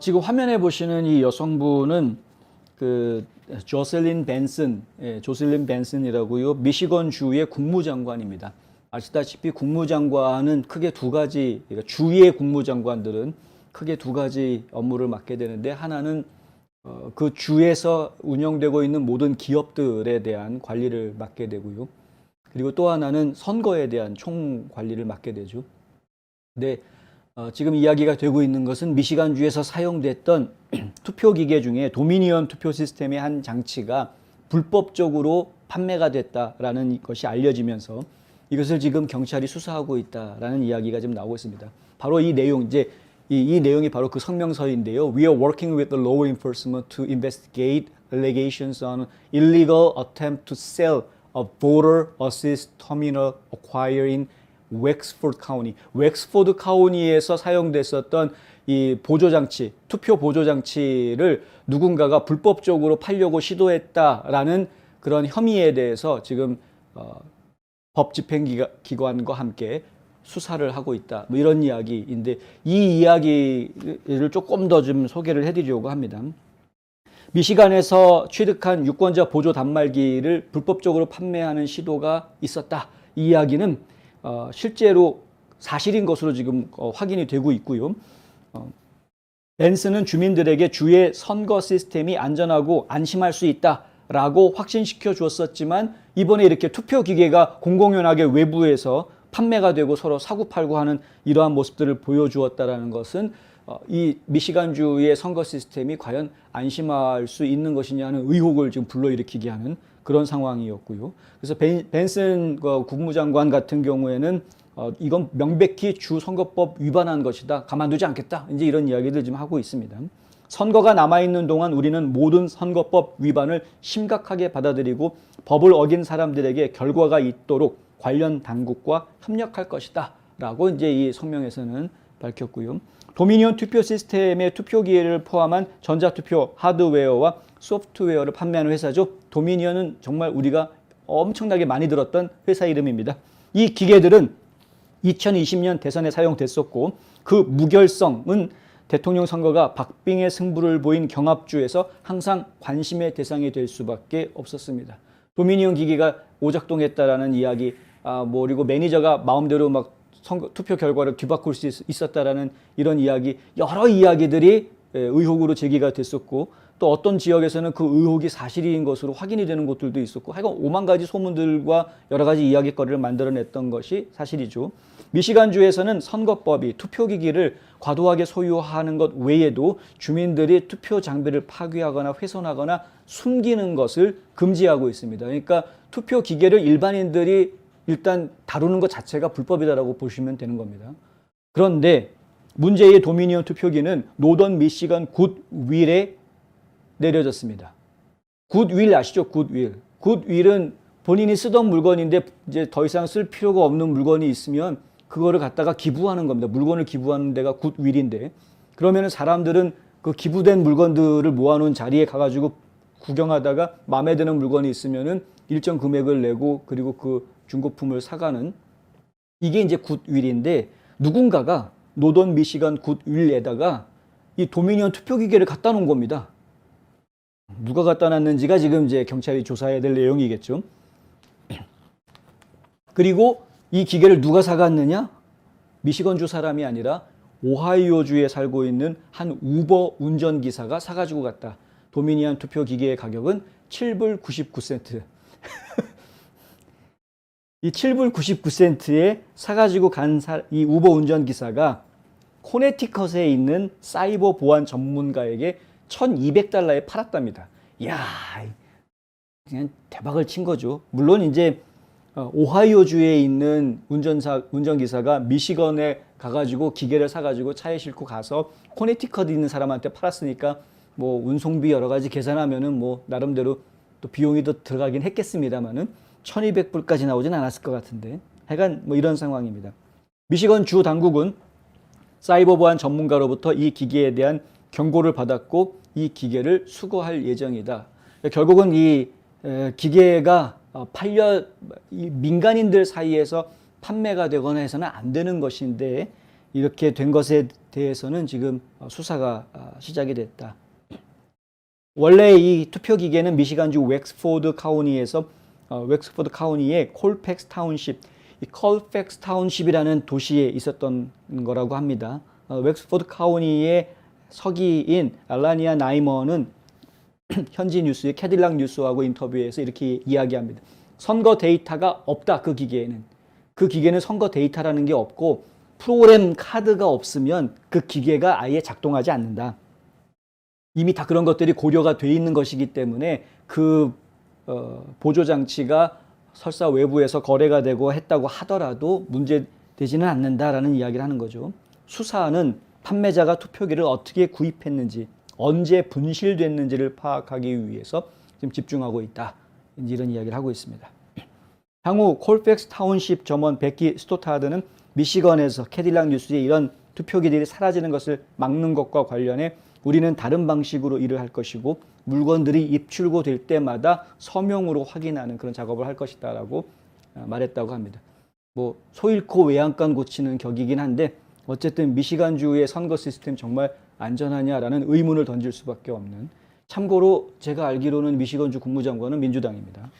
지금 화면에 보시는 이 여성분은 그 조셀린 벤슨, 예, 조셀린 벤슨이라고요. 미시건 주의 국무장관입니다. 아시다시피 국무장관은 크게 두 가지, 그러니까 주의 국무장관들은 크게 두 가지 업무를 맡게 되는데 하나는 어, 그 주에서 운영되고 있는 모든 기업들에 대한 관리를 맡게 되고요. 그리고 또 하나는 선거에 대한 총 관리를 맡게 되죠. 근데 어, 지금 이야기가 되고 있는 것은 미시간주에서 사용됐던 투표 기계 중에 도미니언 투표 시스템의 한 장치가 불법적으로 판매가 됐다라는 것이 알려지면서 이것을 지금 경찰이 수사하고 있다라는 이야기가 지금 나오고 있습니다. 바로 이 내용 이제 이, 이 내용이 바로 그 성명서인데요. We are working with the law enforcement to investigate allegations on illegal attempt to sell a voter assist terminal acquired in 웩스포드 카운티, 웩스포드 카운티에서 사용됐었던 이 보조 장치, 투표 보조 장치를 누군가가 불법적으로 팔려고 시도했다라는 그런 혐의에 대해서 지금 어, 법 집행기관과 함께 수사를 하고 있다. 뭐 이런 이야기인데 이 이야기를 조금 더 좀 소개를 해드리려고 합니다. 미시간에서 취득한 유권자 보조 단말기를 불법적으로 판매하는 시도가 있었다. 이 이야기는 어, 실제로 사실인 것으로 지금 어, 확인이 되고 있고요. 어, 벤스는 주민들에게 주의 선거 시스템이 안전하고 안심할 수 있다라고 확신시켜 주었었지만 이번에 이렇게 투표 기계가 공공연하게 외부에서 판매가 되고 서로 사고팔고 하는 이러한 모습들을 보여주었다라는 것은 어, 이 미시간주의 선거 시스템이 과연 안심할 수 있는 것이냐는 의혹을 지금 불러일으키게 하는 그런 상황이었고요. 그래서 벤, 벤슨 그 국무장관 같은 경우에는 어, 이건 명백히 주 선거법 위반한 것이다. 가만두지 않겠다. 이제 이런 이야기들 지금 하고 있습니다. 선거가 남아있는 동안 우리는 모든 선거법 위반을 심각하게 받아들이고 법을 어긴 사람들에게 결과가 있도록 관련 당국과 협력할 것이다. 라고 이제 이 성명에서는 밝혔고요. 도미니언 투표 시스템의 투표 기회를 포함한 전자투표 하드웨어와 소프트웨어를 판매하는 회사죠. 도미니언은 정말 우리가 엄청나게 많이 들었던 회사 이름입니다. 이 기계들은 2020년 대선에 사용됐었고 그 무결성은 대통령 선거가 박빙의 승부를 보인 경합주에서 항상 관심의 대상이 될 수밖에 없었습니다. 도미니언 기기가 오작동했다라는 이야기, 아, 뭐 그리고 매니저가 마음대로 막 선거, 투표 결과를 뒤바꿀 수 있, 있었다라는 이런 이야기, 여러 이야기들이 예, 의혹으로 제기가 됐었고 또 어떤 지역에서는 그 의혹이 사실인 것으로 확인이 되는 곳들도 있었고 하여간 오만 가지 소문들과 여러 가지 이야기거리를 만들어냈던 것이 사실이죠. 미시간주에서는 선거법이 투표기기를 과도하게 소유하는 것 외에도 주민들이 투표 장비를 파괴하거나 훼손하거나 숨기는 것을 금지하고 있습니다. 그러니까 투표 기계를 일반인들이 일단 다루는 것 자체가 불법이다라고 보시면 되는 겁니다. 그런데 문제의 도미니언 투표기는 노던 미시간 굿윌에 내려졌습니다. 굿윌 아시죠? 굿윌. 굿윌은 본인이 쓰던 물건인데 이제 더 이상 쓸 필요가 없는 물건이 있으면 그거를 갖다가 기부하는 겁니다. 물건을 기부하는 데가 굿윌인데 그러면은 사람들은 그 기부된 물건들을 모아놓은 자리에 가가지고 구경하다가 마음에 드는 물건이 있으면은 일정 금액을 내고 그리고 그 중고품을 사가는 이게 이제 굿윌인데 누군가가 노던 미시간 굿윌에다가 이 도미니언 투표기계를 갖다 놓은 겁니다. 누가 갖다 놨는지가 지금 이제 경찰이 조사해야 될 내용이겠죠. 그리고 이 기계를 누가 사갔느냐? 미시건주 사람이 아니라 오하이오주에 살고 있는 한 우버 운전기사가 사가지고 갔다. 도미니언 투표 기계의 가격은 7불 99센트. 이 7불 99센트에 사가지고 간 이 우버 운전기사가 코네티컷에 있는 사이버 보안 전문가에게 1200달러에 팔았답니다. 이야, 그냥 대박을 친 거죠. 물론 이제 어, 오하이오주에 있는 운전사, 운전기사가 미시건에 가가지고 기계를 사가지고 차에 싣고 가서 코네티컷에 있는 사람한테 팔았으니까 뭐 운송비 여러 가지 계산하면은 뭐 나름대로 또 비용이 더 들어가긴 했겠습니다만은 1200불까지 나오진 않았을 것 같은데 하여간 뭐 이런 상황입니다. 미시건 주 당국은 사이버 보안 전문가로부터 이 기계에 대한 경고를 받았고 이 기계를 수거할 예정이다. 결국은 이 기계가 어, 팔려 민간인들 사이에서 판매가 되거나 해서는 안 되는 것인데 이렇게 된 것에 대해서는 지금 어, 수사가 아, 시작이 됐다. 원래 이 투표 기계는 미시간주 웩스포드 카우니에서 어, 웩스포드 카우니의 콜팩스 타운십, 이 콜팩스 타운십이라는 도시에 있었던 거라고 합니다. 어, 웩스포드 카우니의 서기인 알라니아 나이머는 현지 뉴스의 캐딜락 뉴스하고 인터뷰에서 이렇게 이야기합니다. 선거 데이터가 없다 그 기계에는 그 기계는 선거 데이터라는 게 없고 프로그램 카드가 없으면 그 기계가 아예 작동하지 않는다. 이미 다 그런 것들이 고려가 돼 있는 것이기 때문에 그 어, 보조 장치가 설사 외부에서 거래가 되고 했다고 하더라도 문제 되지는 않는다라는 이야기를 하는 거죠. 수사는 판매자가 투표기를 어떻게 구입했는지, 언제 분실됐는지를 파악하기 위해서 지금 집중하고 있다. 이런 이야기를 하고 있습니다. 향후 콜팩스 타운십 점원 베키 스토타드는 미시건에서 캐딜락 뉴스에 이런 투표기들이 사라지는 것을 막는 것과 관련해 우리는 다른 방식으로 일을 할 것이고 물건들이 입출고될 때마다 서명으로 확인하는 그런 작업을 할 것이다라고 어, 말했다고 합니다. 뭐 소잃고 외양간 고치는 격이긴 한데 어쨌든 미시간주의 선거 시스템 정말 안전하냐라는 의문을 던질 수밖에 없는 참고로 제가 알기로는 미시건주 국무장관은 민주당입니다.